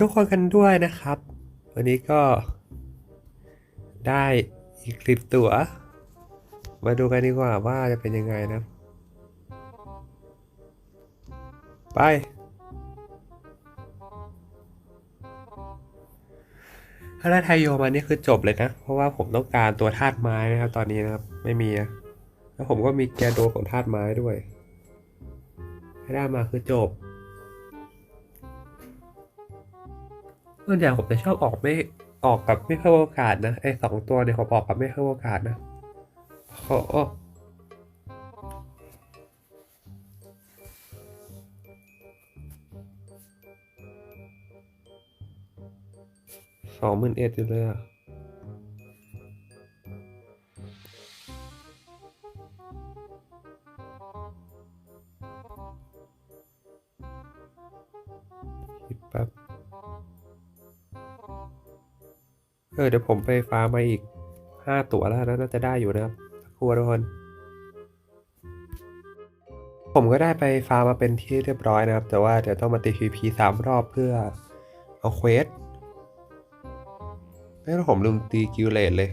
ทุกคนกันด้วยนะครับ วันนี้ก็ได้อีกสิบตัว มาดูกันดีกว่าว่าจะเป็นยังไงนะ ไป ถ้าได้ไทยโยมานี่คือจบเลยนะ เพราะว่าผมต้องการตัวธาตุไม้นะครับ ตอนนี้นะครับ ไม่มีนะแล้วผมก็มีแกโดของธาตุไม้ด้วย ถ้าได้มาคือจบ ส่วนใหญ่ผมจะชอบออกไม่ออกกับไม่เพิ่มโอกาสนะไอ้สองตัวเนี่ยผมออกกับไม่เพิ่มโอกาสนะโอ้โอ้สองหมื่นเอ็ดอยู่เลยอะคิดแป๊บ เออเดี๋ยวผมไปฟาร์มมาอีกห้าตัวแล้วนะน่าจะได้อยู่นะครับครู่ทุกคน ผมก็ได้ไปฟาร์มมาเป็นที่เรียบร้อยนะครับ แต่ว่าเดี๋ยวต้องมาตี PVP สามรอบเพื่อเอาเควสแล้วผมลืมตีกิลเลตเลย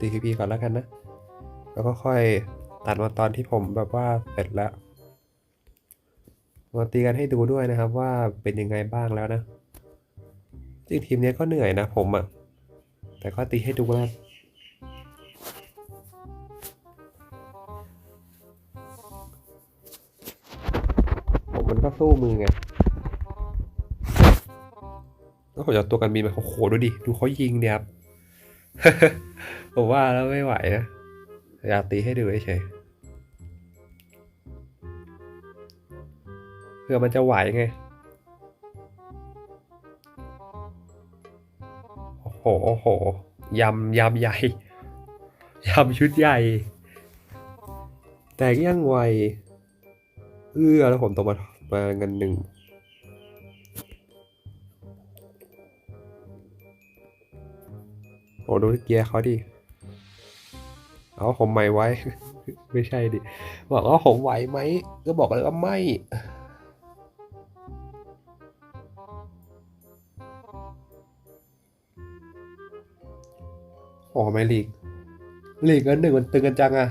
ตี PVP ก่อนแล้วกันนะ แล้วก็ค่อยตัดมาตอนที่ผมแบบว่าเสร็จแล้ว มาตีกันให้ดูด้วยนะครับว่าเป็นยังไงบ้างแล้วนะ จริงทีมเนี้ยก็เหนื่อยนะผมอะ่ะ แต่ก็ตีให้ดูแล้วผมมันก็สู้มือไงแล้วผมจะเอาตัวกันบินมาโอ้โหดูดิ ดูเขายิงเนี่ยครับผมว่าแล้วไม่ไหวนะอยากตีให้ดูเฉยเพื่อมันจะไหวไง โหโหยำยำใหญ่ยำชุดใหญ่ แต่ยังไว เอื้อแล้วผมตกมามาเงินหนึ่งโอ้ดูเกียร์เขาดิ เอาผมไหวไว้ ไม่ใช่ดิ บอกว่าผมไหวไหม ก็บอกเลยว่าไม่ โอ้ไม่ลีกลีกกันหนึ่งมันตึงกันจังอะ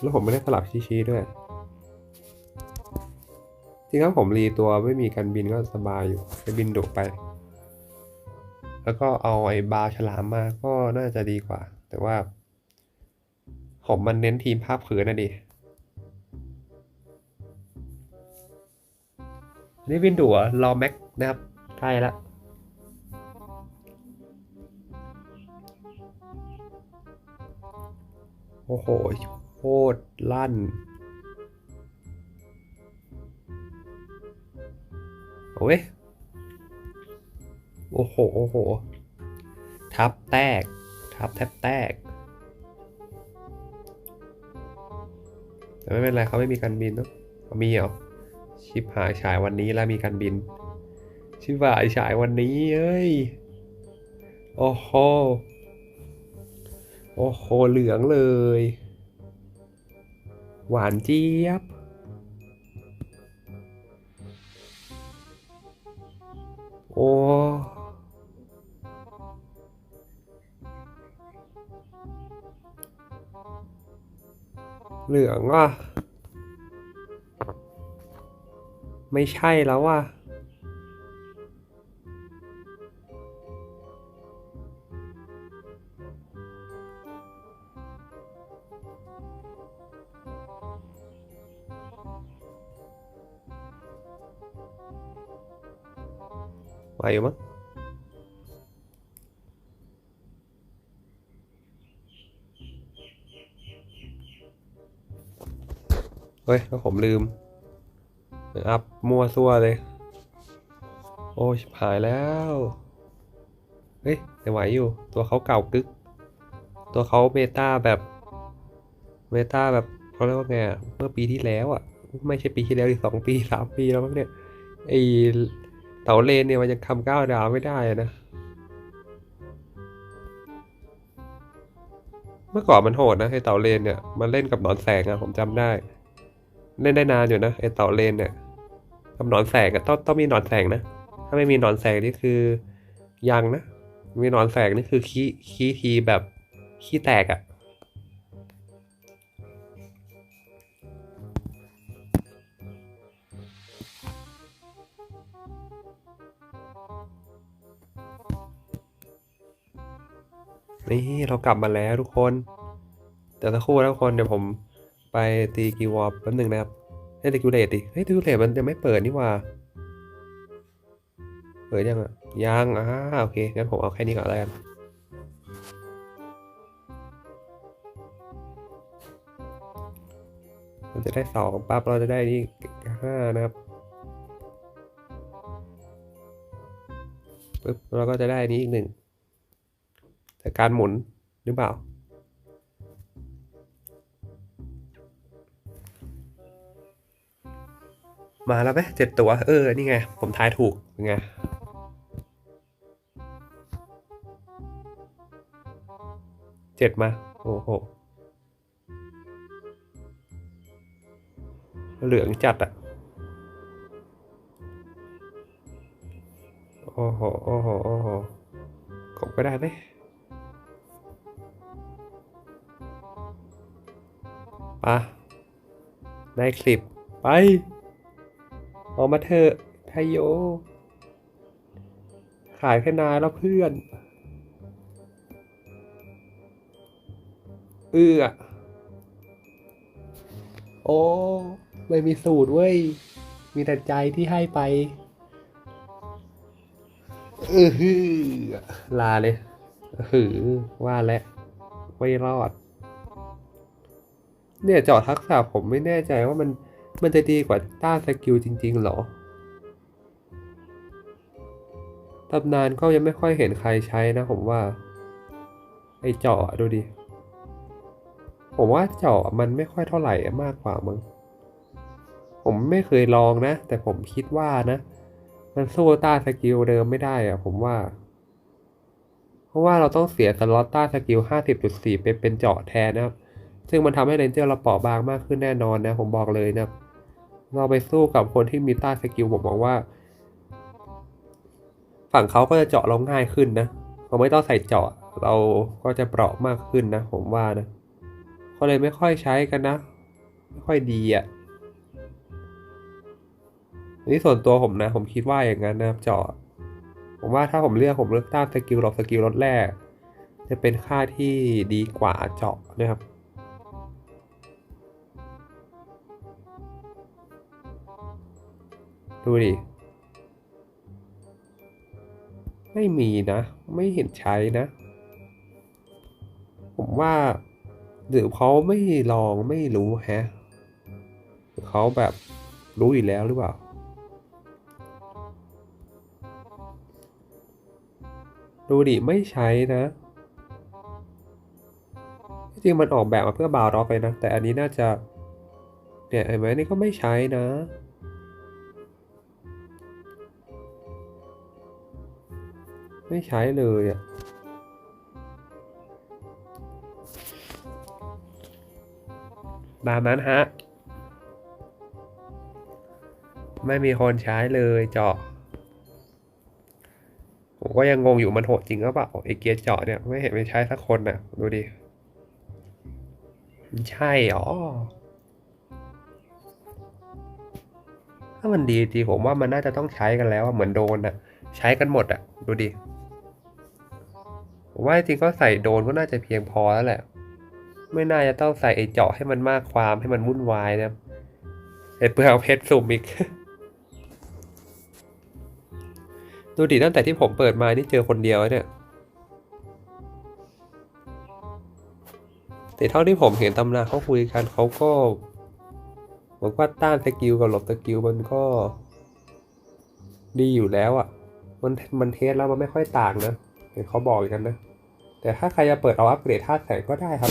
แล้วผมไม่ได้สลับชี้ๆด้วย จริงๆแล้วผมรีตัวไม่มีการบินก็สบายอยู่ไปบินดุไป แล้วก็เอาไอ้บาร์ฉลามมาก็น่าจะดีกว่า แต่ว่า ผมมันเน้นทีมภาพผืนนะดิ นนี่วินดูเหรอรอแม็กนะครับใกล้ละโอ้โหโคตรลั่นโอ้ยโอ้โห โอ้โห ทับแตก ทับแทบแตก แต่ไม่เป็นไรเขาไม่มีการบินเนอะเขามีเหรอ ชิบหายฉายวันนี้แล้วมีการบิน ชิบหายฉายวันนี้เอ้ย โอ้โห โอ้โห เหลืองเลย หวานเจี๊ยบ โอ้เหลืองว่ะ ไม่ใช่แล้วว่ะไหวอยู่มั้งเฮ้ยแล้วผมลืมอัพ มัวซัวเลย โอ้ชิบหายแล้ว เฮ้ยแต่ไหวอยู่ ตัวเขาเก่ากึก ตัวเขาเมตาแบบเมตาแบบเขาเรียกว่าไงเมื่อปีที่แล้วอะ ไม่ใช่ปีที่แล้วดิสองปีสามปีแล้วมั้งเนี่ยไอเต่าเลนเนี่ยมันยังทำก้าวดาวไม่ได้นะ เมื่อก่อนมันโหดนะไอเต่าเลนเนี่ย มันเล่นกับหนอนแสงอะผมจำได้ เล่นได้นานอยู่นะไอเต่าเลนเนี่ย กับหนอนแสงอะต้องต้องมีหนอนแสงนะ ถ้าไม่มีหนอนแสงนี่คือยังนะ มีหนอนแสงนี่คือขี้ขี้ทีแบบขี้แตกอะนี่เรากลับมาแล้วทุกคน แต่สักครู่นะทุกคนเดี๋ยวผมไปตีกีวอร์แป๊บหนึ่งนะครับ ให้ตีกิเลตดิ เฮ้ยตีกิเลตมันจะไม่เปิดนี่ว่า เปิดยังอะ ยังอ่าโอเค งั้นผมเอาแค่นี้ก่อนแล้วกันเราจะได้สองปั๊บเราจะได้นี่ห้านะครับปึ๊บเราก็จะได้นี้อีกหนึ่งแต่การหมุนหรือเปล่า มาแล้วไหมเจ็ดตัว เออ นี่ไง ผมทายถูกเป็นไงเจ็ดมา โอ้โห เหลืองจัดอะโอ้โห โอ้โห โอ้โหกบก็ได้ไหมปะได้คลิป ไป ออกมาเถอะไทโย ขายแค่นายแล้วเพื่อน เอื้อโอ้ ไม่มีสูตรเว้ย มีแต่ใจที่ให้ไป เออฮือลาเลยหือว่าแล้วไม่รอด เนี่ยเจาะทักษะผมไม่แน่ใจว่ามัน มันจะดีกว่าต้าสกิลจริงๆเหรอ ตำนานก็ยังไม่ค่อยเห็นใครใช้นะผมว่า ไอเจาะดูดิ ผมว่าเจาะมันไม่ค่อยเท่าไหร่มากกว่ามั้งผมไม่เคยลองนะ แต่ผมคิดว่านะ มันสู้ต้าสกิลเดิมไม่ได้อะผมว่า เพราะว่าเราต้องเสียสล็อตต้าสกิล 50.4ไปเป็นเจาะแทนนะครับซึ่งมันทำให้เรนเจอร์เราเปราะบางมากขึ้นแน่นอนนะ ผมบอกเลยนะครับ เราไปสู้กับคนที่มีต้านสกิลผมบอกว่า ฝั่งเขาก็จะเจาะเราง่ายขึ้นนะเขาไม่ต้องใส่เจาะ เราก็จะเปราะมากขึ้นนะ ผมว่านะเขาเลยไม่ค่อยใช้กันนะ ไม่ค่อยดีอะ่ะอันนี่ส่วนตัวผมนะ ผมคิดว่าอย่างนั้นนะครับเจาะผมว่าถ้าผมเลือกผมเลือกต้านสกิลหลบสกิลลดแรก จะเป็นค่าที่ดีกว่าเจาะนะครับ ดูดิ ไม่มีนะ ไม่เห็นใช้นะ ผมว่าหรือเขาไม่ลองไม่รู้แฮะหรือเขาแบบรู้อยู่แล้วหรือเปล่า ดูดิไม่ใช้นะจริงมันออกแบบมาเพื่อบาวร็อกเลยนะ แต่อันนี้น่าจะเนี่ยเห็นไหมนี่ก็ไม่ใช้นะ ไม่ใช้เลยอะตามนั้นฮะ ไม่มีคนใช้เลยเจาะ ผมก็ยังงงอยู่มันโหดจริงหรือเปล่าไอเกียร์เจาะเนี่ยไม่เห็นไม่ใช้สักคนน่ะ ดูดิ มันใช่หรอ ถ้ามันดีจริงผมว่ามันน่าจะต้องใช้กันแล้วเหมือนโดนอะใช้กันหมดอะ ดูดิ ผมว่าจริงก็ใส่โดนก็น่าจะเพียงพอแล้วแหละ ไม่น่าจะต้องใส่ไอเจาะให้มันมากความให้มันวุ่นวายนะไอ้เปลือกเพชรสุ่มอีก ดูดิตั้งแต่ที่ผมเปิดมานี่เจอคนเดียวเนี่ยแต่เท่าที่ผมเห็นตำราเขาคุยกันเขาก็บอกว่าต้านสกิลกับหลบสกิลมันก็ ดีอยู่แล้วอะ่ะ มันมันเทสแล้วมันไม่ค่อยต่างนะ เห็นเขาบอกอย่างนั้นนะ แต่ถ้าใครจะเปิดเอาอัปเกรดธาตุแข็งก็ได้ครับ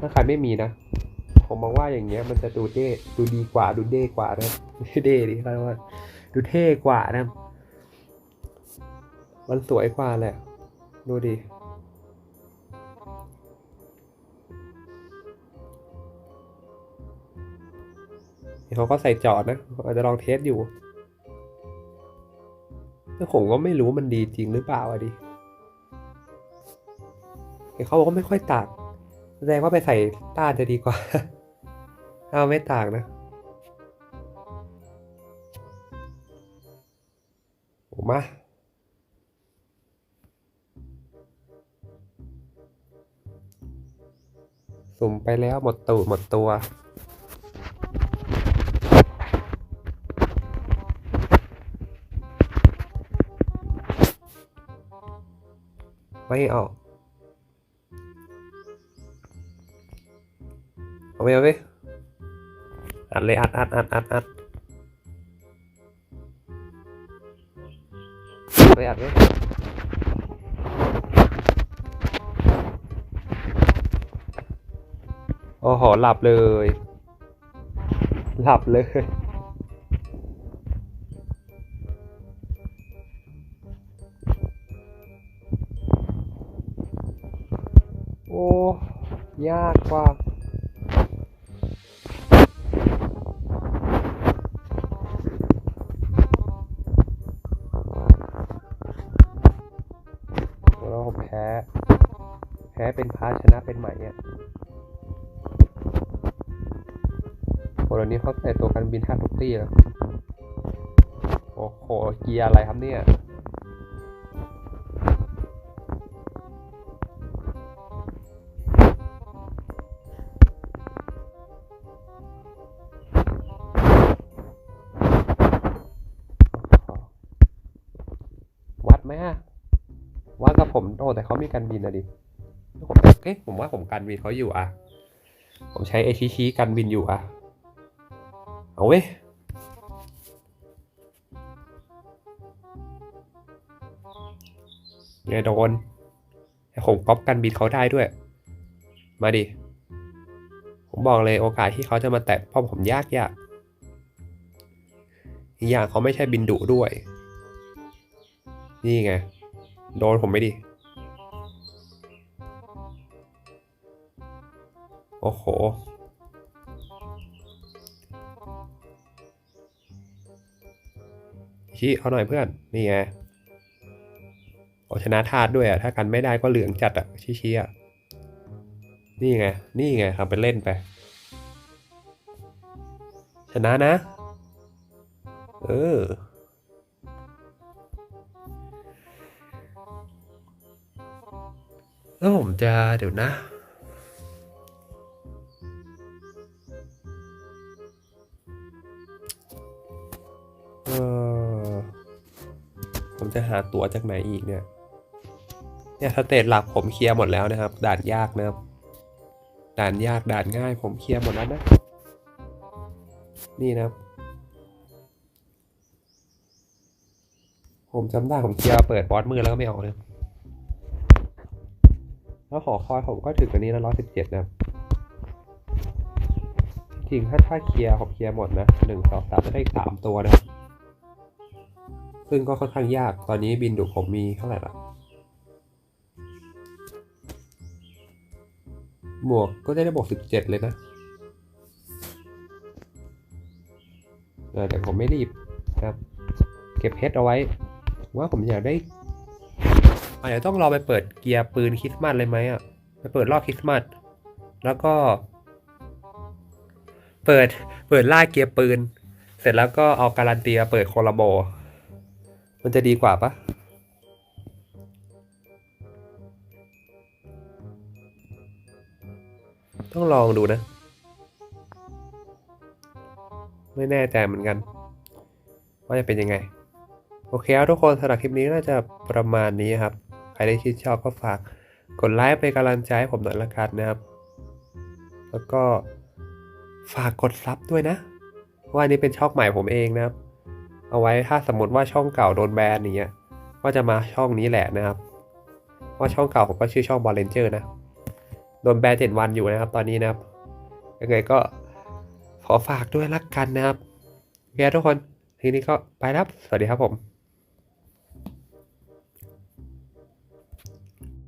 ถ้าใครไม่มีนะ ผมมองว่าอย่างเงี้ยมันจะดูเท่ดูดีกว่าดูเด้กว่านะเด้ดีเขาเรียกว่า ดูเท่กว่านะ มันสวยกว่าแหละ ดูดิเขาก็ใส่จอดนะอาจจะลองเทสอยู่แต่ผมก็ไม่รู้มันดีจริงหรือเปล่าอะดิ เห็นเขาบอกว่าไม่ค่อยตากแสดงว่าไปใส่ต้านจะดีกว่าถ้าไม่ตากนะมาสุ่มไปแล้วหมดตูหมดตัวไม่ออก เอาไปเอาไปอัดเลยอัดอัดอัดอัดอัดไปอัดเลยโอ้โหหลับเลย หลับเลย โอ้ ยากกว่าเรา เป็นพาชนะเป็นใหม่เนี่ยโหเดี๋ยวนี้เขาใส่ตัวกันบินแทบทุกตี้แล้วโอ้โห เกียร์อะไรครับเนี่ยวัดไหมอะวัดกับผมโอ้แต่เขามีการบินอะดิ เอ๊ะผมว่าผมการบินเขาอยู่อะผมใช้ไอชีชีการบินอยู่อะเอาเว้ยไงโดนแต่ผมก๊อปการบินเขาได้ด้วย มาดิ ผมบอกเลยโอกาสที่เขาจะมาแตะป้อมผมยากยากอีกอย่างเขาไม่ใช่บินดุด้วย นี่ไง โดนผมไปดิ อ้โห ชี้เอาหน่อยเพื่อน นี่ไงโอชนะธาตุด้วยอะ ถ้ากันไม่ได้ก็เหลืองจัดอะ ชี้ชี้อะ นี่ไง นี่ไงทำเป็นเล่นไป ชนะนะ เออแล้วผมจะเดี๋ยวนะ จะหาตั๋วจากไหนอีกเนี่ย เนี่ยสเตจหลักผมเคลียร์หมดแล้วนะครับ ด่านยากนะครับ ด่านยากด่านง่าย ผมเคลียร์หมดแล้วนะ นี่นะครับ ผมจำได้ผมเคลียร์เปิดบอสมือแล้วก็ไม่ออกเลยแล้วหอคอยผมก็ถึงอันนี้แล้วร้อยสิบเจ็ดนะครับจริงถ้าถ้าเคลียร์ผมเคลียร์หมดนะหนึ่งสองสามจะได้อีกสามตัวนะครับ ซึ่งก็ค่อนข้างยาก ตอนนี้บินดุผมมีเท่าไหร่ละบวกก็ได้ได้บวกสิบเจ็ดเลยนะเออแต่ผมไม่รีบครับ เก็บเพชรเอาไว้ ว่าผมอยากได้อาจจะต้องรอไปเปิดเกียร์ปืนคริสต์มาสเลยไหมอะไปเปิดรอบคริสต์มาสแล้วก็ เปิดเปิดล่าเกียร์ปืน เสร็จแล้วก็เอาการันตีเปิดโคลาโบ มันจะดีกว่าปะต้องลองดูนะ ไม่แน่ใจเหมือนกัน ว่าจะเป็นยังไง โอเคครับทุกคนสำหรับคลิปนี้น่าจะประมาณนี้ครับ ใครได้ชื่นชอบก็ฝากกดไลค์เป็นกำลังใจให้ผมหน่อยละกันนะครับ แล้วก็ฝากกดซับด้วยนะเพราะว่าอันนี้เป็นช่องใหม่ผมเองนะครับ เอาไว้ถ้าสมมติว่าช่องเก่าโดนแบนอย่างเงี้ยก็จะมาช่องนี้แหละนะครับว่าช่องเก่าผมก็ชื่อช่องบอลเลนเจอร์นะโดนแบนเจ็ดวันอยู่นะครับ ตอนนี้นะครับยังไงก็ขอฝากด้วยลักกันนะครับโอเคทุกคนทีนี้ก็ไปแล้วครับสวัสดีครับผม